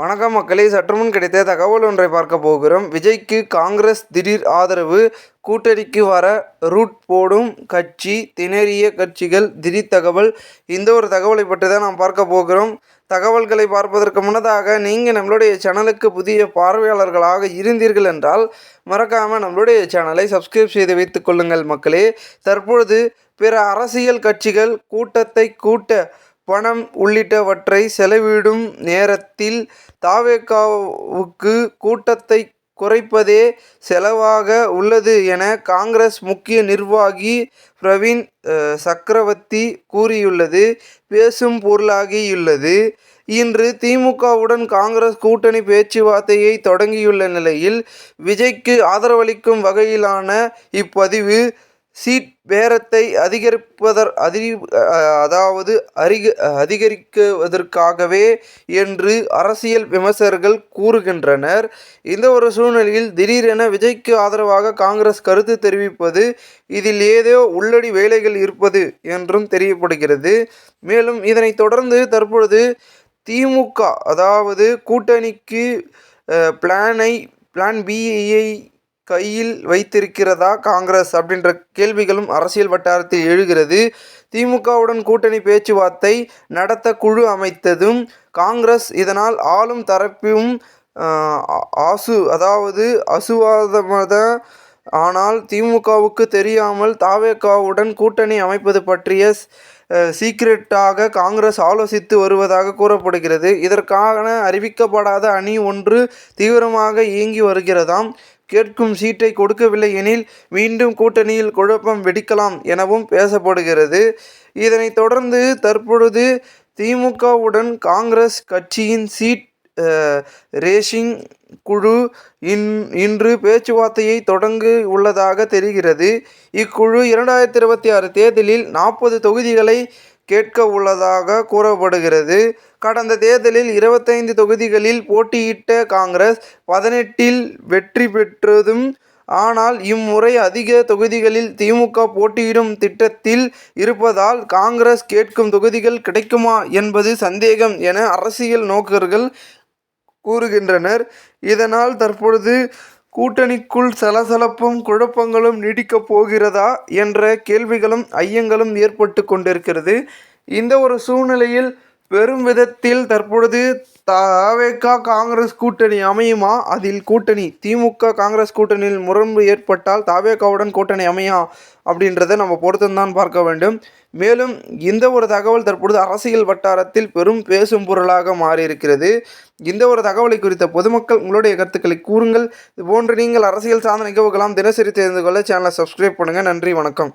வணக்கம் மக்களே சற்றுமுன் கிடைத்த தகவல் ஒன்றை பார்க்க போகிறோம். விஜய்க்கு காங்கிரஸ் திடீர் ஆதரவு கூட்டணிக்கு வர ரூட் போடும் கட்சி திணறிய கட்சிகள் திடீர் தகவல். இந்த ஒரு தகவலை பற்றி தான் நாம் பார்க்க போகிறோம். தகவல்களை பார்ப்பதற்கு முன்னதாக நீங்கள் நம்மளுடைய சேனலுக்கு புதிய பார்வையாளர்களாக இருந்தீர்கள் என்றால் மறக்காமல் நம்மளுடைய சேனலை சப்ஸ்கிரைப் செய்து வைத்துக் கொள்ளுங்கள் மக்களே. தற்பொழுது பிற அரசியல் கட்சிகள் கூட்டத்தை கூட்ட பணம் உள்ளிட்டவற்றை செலவிடும் நேரத்தில் தாவேகாவுக்கு கூட்டத்தை குறைப்பதே செலவாக உள்ளது என காங்கிரஸ் முக்கிய நிர்வாகி பிரவீன் சக்கரவர்த்தி கூறியுள்ளது. பேசும் பொருளாகியுள்ளது. இன்று திமுகவுடன் காங்கிரஸ் கூட்டணி பேச்சுவார்த்தையை தொடங்கியுள்ள நிலையில் விஜய்க்கு ஆதரவளிக்கும் வகையிலான இப்பதிவு சீட் பேரத்தை அதிகரிப்பதற் அதி அதாவது அதிக அதிகரிக்குவதற்காகவே என்று அரசியல் விமர்சகர்கள் கூறுகின்றனர். இந்த ஒரு சூழ்நிலையில் திடீரென விஜய்க்கு ஆதரவாக காங்கிரஸ் கருத்து தெரிவிப்பது இதில் ஏதோ உள்ளடி வேலைகள் இருப்பது என்றும் தெரியப்படுகிறது. மேலும் இதனைத் தொடர்ந்து தற்பொழுது திமுக அதாவது கூட்டணிக்கு பிளானை பிளான் பிஐ கையில் வைத்திருக்கிறதா காங்கிரஸ்? அப்படின்ற கேள்விகளும் அரசியல் வட்டாரத்தில் எழுகிறது. திமுகவுடன் கூட்டணி பேச்சுவார்த்தை நடத்த குழு அமைத்ததும் காங்கிரஸ் இதனால் ஆளும் தரப்பும் ஆசு அதாவது அசுவாதமத ஆனால் திமுகவுக்கு தெரியாமல் தாவேக்காவுடன் கூட்டணி அமைப்பது பற்றிய சீக்ரெட்டாக காங்கிரஸ் ஆலோசித்து வருவதாக கூறப்படுகிறது. இதற்கான அறிவிக்கப்படாத அணி ஒன்று தீவிரமாக இயங்கி வருகிறதாம். கேட்கும் சீட்டை கொடுக்கவில்லை எனில் மீண்டும் கூட்டணியில் குழப்பம் வெடிக்கலாம் எனவும் பேசப்படுகிறது. இதனைத் தொடர்ந்து தற்பொழுது திமுகவுடன் காங்கிரஸ் கட்சியின் சீட் ரேஷிங் குழு இன் இன்று பேச்சுவார்த்தையை தொடங்க உள்ளதாக தெரிகிறது. இக்குழு இரண்டாயிரத்தி இருபத்தி ஆறு தேர்தலில் நாற்பது தொகுதிகளை கேட்க உள்ளதாக கூறப்படுகிறது. கடந்த தேர்தலில் இருபத்தைந்து தொகுதிகளில் போட்டியிட்ட காங்கிரஸ் பதினெட்டில் வெற்றி பெற்றதும் ஆனால் இம்முறை அதிக தொகுதிகளில் திமுக போட்டியிடும் திட்டத்தில் இருப்பதால் காங்கிரஸ் கேட்கும் தொகுதிகள் கிடைக்குமா என்பது சந்தேகம் என அரசியல் நோக்கர்கள் கூறுகின்றனர். இதனால் தற்பொழுது கூட்டணிக்குள் சலசலப்பும் குழப்பங்களும் நீடிக்கப் போகிறதா என்ற கேள்விகளும் ஐயங்களும் ஏற்பட்டு கொண்டிருக்கிறது. இந்த ஒரு சூழ்நிலையில் பெரும் விதத்தில் தற்பொழுது தவேகா காங்கிரஸ் கூட்டணி அமையுமா? அதில் கூட்டணி திமுக காங்கிரஸ் கூட்டணியில் முரண்பு ஏற்பட்டால் தவேகாவுடன் கூட்டணி அமையா? அப்படின்றத நம்ம பொறுத்துந்தான் பார்க்க வேண்டும். மேலும் இந்த ஒரு தகவல் தற்பொழுது அரசியல் வட்டாரத்தில் பெரும் பேசும் பொருளாக மாறியிருக்கிறது. இந்த ஒரு தகவலை குறித்த பொதுமக்கள் உங்களுடைய கருத்துக்களை கூறுங்கள். இதுபோன்று நீங்கள் அரசியல் சார்ந்த நிகழ்வுகளாம் தினசரி தெரிந்து கொள்ள சேனலை சப்ஸ்கிரைப் பண்ணுங்கள் நன்றி வணக்கம்.